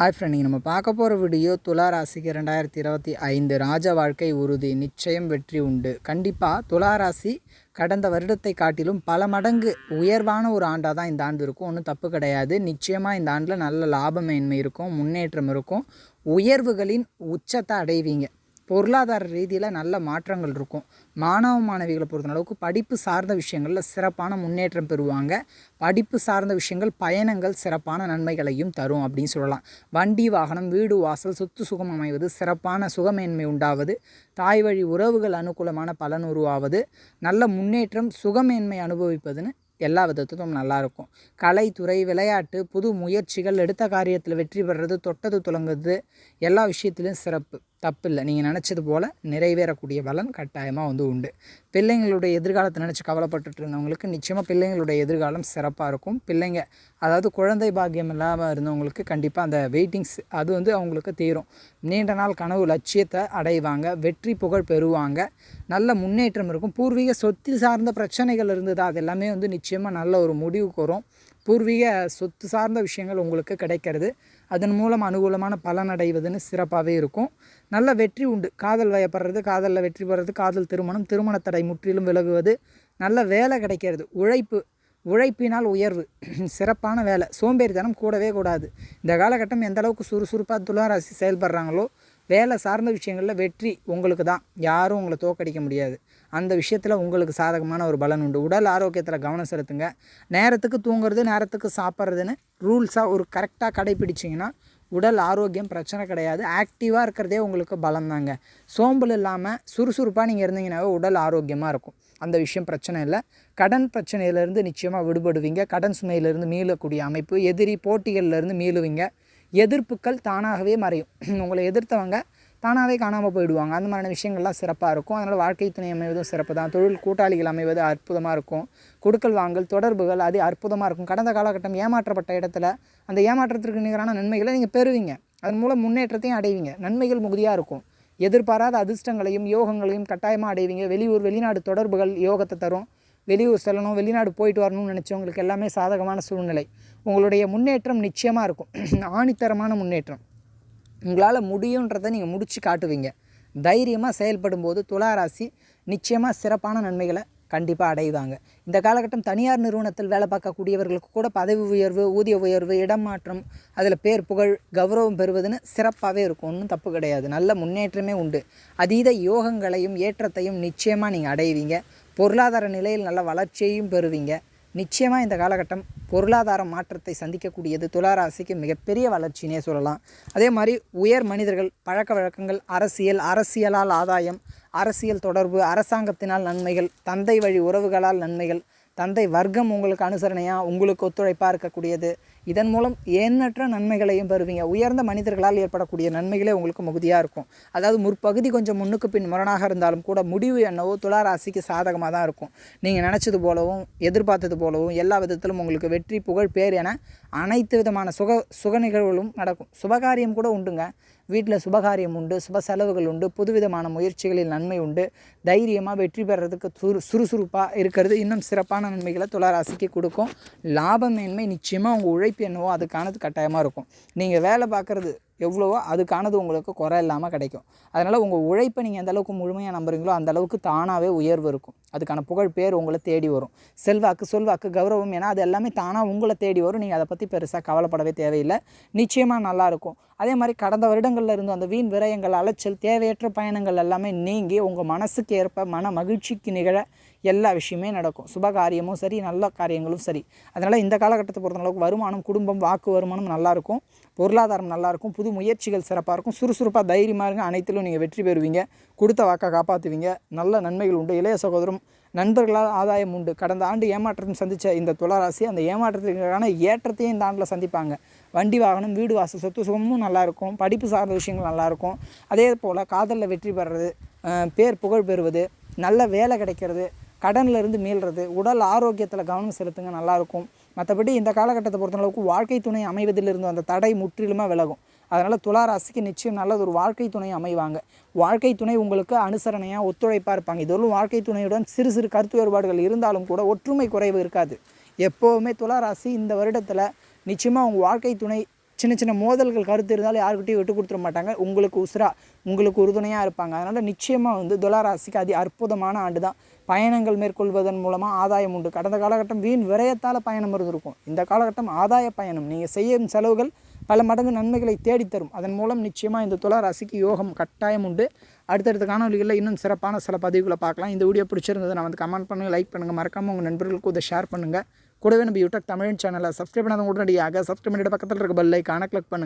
Hi friend நீங்கள் நம்ம பார்க்க போகிற வீடியோ துலா ராசிக்கு ரெண்டாயிரத்தி இருபத்தி ஐந்து ராஜ வாழ்க்கை உறுதி. நிச்சயம் வெற்றி உண்டு. கண்டிப்பாக துலா ராசி கடந்த வருடத்தை காட்டிலும் பல மடங்கு உயர்வான ஒரு ஆண்டாக தான் இந்த ஆண்டு இருக்கும். ஒன்றும் தப்பு கிடையாது. நிச்சயமாக இந்த ஆண்டில் நல்ல லாபமேன்மை இருக்கும் முன்னேற்றம் இருக்கும். உயர்வுகளின் உச்சத்தை அடைவீங்க. பொருளாதார ரீதியில் நல்ல மாற்றங்கள் இருக்கும். மாணவ மாணவிகளை பொறுத்த அளவுக்கு படிப்பு சார்ந்த விஷயங்களில் சிறப்பான முன்னேற்றம் பெறுவாங்க. படிப்பு சார்ந்த விஷயங்கள் பயணங்கள் சிறப்பான நன்மைகளையும் தரும் அப்படின்னு சொல்லலாம். வண்டி வாகனம் வீடு வாசல் சொத்து சுகம் அமைவது சிறப்பான சுகமேன்மை உண்டாவது தாய் வழி உறவுகள் அனுகூலமான பலன் உருவாவது நல்ல முன்னேற்றம் சுகமேன்மை அனுபவிப்பதுன்னு எல்லா விதத்துக்கும் நல்லாயிருக்கும் கலைத்துறை விளையாட்டு புது முயற்சிகள் எடுத்த காரியத்தில் வெற்றி பெறுறது தொட்டது துலங்குறது எல்லா விஷயத்திலும் சிறப்பு. தப்பு இல்லை நீங்கள் நினச்சது போல் நிறைவேறக்கூடிய பலன் கட்டாயமாக வந்து உண்டு. பிள்ளைங்களுடைய எதிர்காலத்தை நினச்சி கவலைப்பட்டுட்டு இருந்தவங்களுக்கு நிச்சயமாக பிள்ளைங்களுடைய எதிர்காலம் சிறப்பாக இருக்கும். பிள்ளைங்க அதாவது குழந்தை பாக்கியம் இல்லாமல் இருந்தவங்களுக்கு கண்டிப்பாக அந்த வெயிட்டிங்ஸ் அது வந்து அவங்களுக்கு தீரும். நீண்ட நாள் கனவு லட்சியத்தை அடைவாங்க வெற்றி புகழ் பெறுவாங்க நல்ல முன்னேற்றம் இருக்கும். பூர்வீக சொத்து சார்ந்த பிரச்சனைகள் இருந்ததா அது எல்லாமே வந்து நிச்சயமாக நல்ல ஒரு முடிவுக்கு வரும். பூர்வீக சொத்து சார்ந்த விஷயங்கள் உங்களுக்கு கிடைக்கிறது. அதன் மூலம் அனுகூலமான பலன் அடைவதுன்னு சிறப்பாகவே இருக்கும். நல்ல வெற்றி உண்டு. காதல் வயப்படுறது காதலில் வெற்றி பெறுறது காதல் திருமணம் திருமணத்தடை முற்றிலும் விலகுவது நல்ல வேலை கிடைக்கிறது. உழைப்பு உழைப்பினால் உயர்வு. சிறப்பான வேலை. சோம்பேறித்தனம் கூடவே கூடாது. இந்த காலகட்டம் எந்த அளவுக்கு சுறுசுறுப்பாக துளாராசி செயல்படுறாங்களோ வேலை சார்ந்த விஷயங்களில் வெற்றி உங்களுக்கு தான். யாரும் உங்களை தோக்கடிக்க முடியாது. அந்த விஷயத்தில் உங்களுக்கு சாதகமான ஒரு பலன் உண்டு. உடல் ஆரோக்கியத்தில் கவனம் செலுத்துங்க. நேரத்துக்கு தூங்குறது நேரத்துக்கு சாப்பிட்றதுன்னு ரூல்ஸாக ஒரு கரெக்டாக கடைப்பிடிச்சிங்கன்னா உடல் ஆரோக்கியம் பிரச்சனை கிடையாது. ஆக்டிவாக இருக்கிறதே உங்களுக்கு பலம் தாங்க சோம்பல் இல்லாமல் சுறுசுறுப்பாக நீங்கள் இருந்தீங்கன்னாவே உடல் ஆரோக்கியமாக இருக்கும். அந்த விஷயம் பிரச்சனை இல்லை. கடன் பிரச்சனையிலேருந்து நிச்சயமாக விடுபடுவீங்க. கடன் சுமையிலேருந்து மீளக்கூடிய அமைப்பு. எதிரி போட்டிகள்லேருந்து மீளுவீங்க. எதிர்ப்புகள் தானாகவே மறையும். உங்களை எதிர்த்தவங்க தானாகவே காணாமல் போயிடுவாங்க. அந்த மாதிரியான விஷயங்கள்லாம் சிறப்பாக இருக்கும். அதனால் வாழ்க்கை துணை அமைவதும் சிறப்பு தான். தொழில் கூட்டாளிகள் அமைவது அற்புதமாக இருக்கும். கொடுக்கல் வாங்கல் தொடர்புகள் அது அற்புதமாக இருக்கும். கடந்த காலகட்டம் ஏமாற்றப்பட்ட இடத்துல அந்த ஏமாற்றத்திற்கு நிகரான நன்மைகளை நீங்கள் பெறுவீங்க. அதன் மூலம் முன்னேற்றத்தையும் அடைவீங்க. நன்மைகள் மிகுதியாக இருக்கும். எதிர்பாராத அதிர்ஷ்டங்களையும் யோகங்களையும் கட்டாயமாக அடைவீங்க. வெளியூர் வெளிநாடு தொடர்புகள் யோகத்தை தரும். வெளியூர் செல்லணும் வெளிநாடு போயிட்டு வரணும்னு நினச்சவங்களுக்கு எல்லாமே சாதகமான சூழ்நிலை. உங்களுடைய முன்னேற்றம் நிச்சயமாக இருக்கும். ஆணித்தரமான முன்னேற்றம். உங்களால் முடியுன்றதை நீங்கள் முடித்து காட்டுவீங்க. தைரியமாக செயல்படும் போது துளாராசி நிச்சயமாக சிறப்பான நன்மைகளை கண்டிப்பாக அடைவாங்க. இந்த காலகட்டம் தனியார் நிறுவனத்தில் வேலை பார்க்கக்கூடியவர்களுக்கு கூட பதவி உயர்வு ஊதிய உயர்வு இடம் மாற்றம் அதில் பேர் புகழ் கௌரவம் பெறுவதுன்னு சிறப்பாகவே இருக்கும். ஒன்றும் தப்பு கிடையாது. நல்ல முன்னேற்றமே உண்டு. அதீத யோகங்களையும் ஏற்றத்தையும் நிச்சயமாக நீங்கள் அடைவீங்க. பொருளாதார நிலையில் நல்ல வளர்ச்சியையும் பெறுவீங்க. நிச்சயமாக இந்த காலகட்டம் பொருளாதார மாற்றத்தை சந்திக்கக்கூடியது துளாராசிக்கு மிகப்பெரிய வளர்ச்சினே சொல்லலாம். அதே மாதிரி உயர் மனிதர்கள் பழக்க வழக்கங்கள் அரசியல் அரசியலால் ஆதாயம் அரசியல் தொடர்பு அரசாங்கத்தினால் நன்மைகள் தந்தை வழி உறவுகளால் நன்மைகள் தந்தை வர்க்கம் உங்களுக்கு அனுசரணையாக உங்களுக்கு ஒத்துழைப்பாக இருக்கக்கூடியது. இதன் மூலம் எண்ணற்ற நன்மைகளையும் பெறுவீங்க. உயர்ந்த மனிதர்களால் ஏற்படக்கூடிய நன்மைகளே உங்களுக்கு மிகுதியாக இருக்கும். அதாவது முற்பகுதி கொஞ்சம் முன்னுக்கு பின் முரணாக இருந்தாலும் கூட முடிவு என்னவோ துளாராசிக்கு சாதகமாக தான் இருக்கும். நீங்கள் நினச்சது போலவும் எதிர்பார்த்தது போலவும் எல்லா விதத்திலும் உங்களுக்கு வெற்றி புகழ் பேர் என அனைத்து விதமான சுக சுக நிகழ்வுகளும் நடக்கும். சுபகாரியம் கூட உண்டுங்க. வீட்டில் சுபகாரியம் உண்டு சுப செலவுகள் உண்டு புதுவிதமான முயற்சிகளில் நன்மை உண்டு. தைரியமாக வெற்றி பெறதுக்கு சுறு சுறுசுறுப்பாக இருக்கிறது. இன்னும் சிறப்பான நன்மைகளை துளாராசிக்கு கொடுக்கும். லாபமேன்மை நிச்சயமாக உங்கள் உழைப்பு என்னவோ அதுக்கானது கட்டாயமாக இருக்கும். நீங்கள் வேலை பார்க்குறது எவ்வளவோ அதுக்கானது உங்களுக்கு குறை இல்லாமல் கிடைக்கும். அதனால் உங்கள் உழைப்பை நீங்கள் எந்த அளவுக்கு முழுமையாக நம்புறீங்களோ அந்த அளவுக்கு தானாகவே உயர்வு இருக்கும். அதுக்கான புகழ் பேர் உங்களை தேடி வரும். செல்வாக்கு சொல்வாக்கு கௌரவம் ஏன்னா அது எல்லாமே தானாக உங்களை தேடி வரும். நீங்கள் அதை பற்றி பெருசாக கவலைப்படவே தேவையில்லை. நிச்சயமாக நல்லாயிருக்கும் அதே மாதிரி கடந்த வருடங்களில் இருந்து அந்த வீண் விரயங்கள் அலைச்சல் தேவையற்ற பயணங்கள் எல்லாமே நீங்கி உங்கள் மனசுக்கு ஏற்ப மன மகிழ்ச்சிக்கு நிகழ எல்லா விஷயமே நடக்கும். சுப காரியமும் சரி நல்ல காரியங்களும் சரி. அதனால் இந்த காலகட்டத்தை பொறுத்தளவுக்கு வருமானம் குடும்பம் வாக்கு வருமானம் நல்லாயிருக்கும் பொருளாதாரம் நல்லாயிருக்கும் புது முயற்சிகள் சிறப்பாக இருக்கும். சுறுசுறுப்பாக தைரியமாக இருங்க. அனைத்திலும் நீங்கள் வெற்றி பெறுவீங்க. கொடுத்த வாக்கை காப்பாற்றுவீங்க நல்ல நன்மைகள் உண்டு. இளைய சகோதரம் நண்பர்களால் ஆதாயம் உண்டு. கடந்த ஆண்டு ஏமாற்றம் சந்தித்த இந்த துளராசி அந்த ஏமாற்றத்திற்கான ஏற்றத்தையும் இந்த ஆண்டில் சந்திப்பாங்க. வண்டி வாகனம் வீடு வாசல் சொத்து சுகமும் நல்லாயிருக்கும் படிப்பு சார்ந்த விஷயங்கள் நல்லாயிருக்கும் அதே போல் காதலில் வெற்றி பெறுறது பேர் புகழ் பெறுவது நல்ல வேலை கிடைக்கிறது கடன்லேருந்து மீள்றது உடல் ஆரோக்கியத்தில் கவனம் செலுத்துங்க நல்லாயிருக்கும் மற்றபடி இந்த காலகட்டத்தை பொறுத்தளவுக்கு வாழ்க்கை துணை அமைவதிலிருந்து அந்த தடை முற்றிலுமாக விலகும். அதனால் துலா ராசிக்கு நிச்சயம் நல்லது ஒரு வாழ்க்கை துணை அமைவாங்க. வாழ்க்கை துணை உங்களுக்கு அனுசரணையாக ஒத்துழைப்பாக இருப்பாங்க. இதுவரையும் வாழ்க்கை துணையுடன் சிறு சிறு கருத்து வேறுபாடுகள் இருந்தாலும் கூட ஒற்றுமை குறைவு இருக்காது. எப்போவுமே துளாராசி இந்த வருடத்தில் நிச்சயமாக உங்கள் வாழ்க்கை துணை சின்ன சின்ன மோதல்கள் கருத்து இருந்தாலும் யாருக்கிட்டையும் விட்டு கொடுத்துட மாட்டாங்க. உங்களுக்கு உசுரா உங்களுக்கு உறுதுணையாக இருப்பாங்க. அதனால் நிச்சயமாக வந்து துலா ராசிக்கு அதி அற்புதமான ஆண்டு தான் பயணங்கள் மேற்கொள்வதன் மூலமாக ஆதாயம் உண்டு. கடந்த காலகட்டம் வீண் விரயத்தால் பயணம் இருந்திருக்கும். இந்த காலகட்டம் ஆதாய பயணம். நீங்கள் செய்யும் செலவுகள் பல மடங்கு நன்மைகளை தேடித்தரும். அதன் மூலம் நிச்சயமாக இந்த துளா ராசிக்கு யோகம் கட்டாயம் உண்டு. அடுத்தடுத்த காணொலிகளில் இன்னும் சிறப்பான சில பதிவுகளை பார்க்கலாம். இந்த வீடியோ பிடிச்சிருந்தது நான் வந்து கமெண்ட் பண்ணுங்கள் லைக் பண்ணுங்கள் மறக்காமல் உங்கள் நண்பர்களுக்கு இதை ஷேர் பண்ணுங்கள் கூடவே நம்ம யூடியூப் தமிழ் சேனலை சப்ஸ்கிரைப் பண்ணாத உடனடியாக சப்ஸ்கிரைப் பண்ணிட்டு பக்கத்தில் இருக்க பெல்லை ஐக்கான கிளிக் பண்ணுங்கள்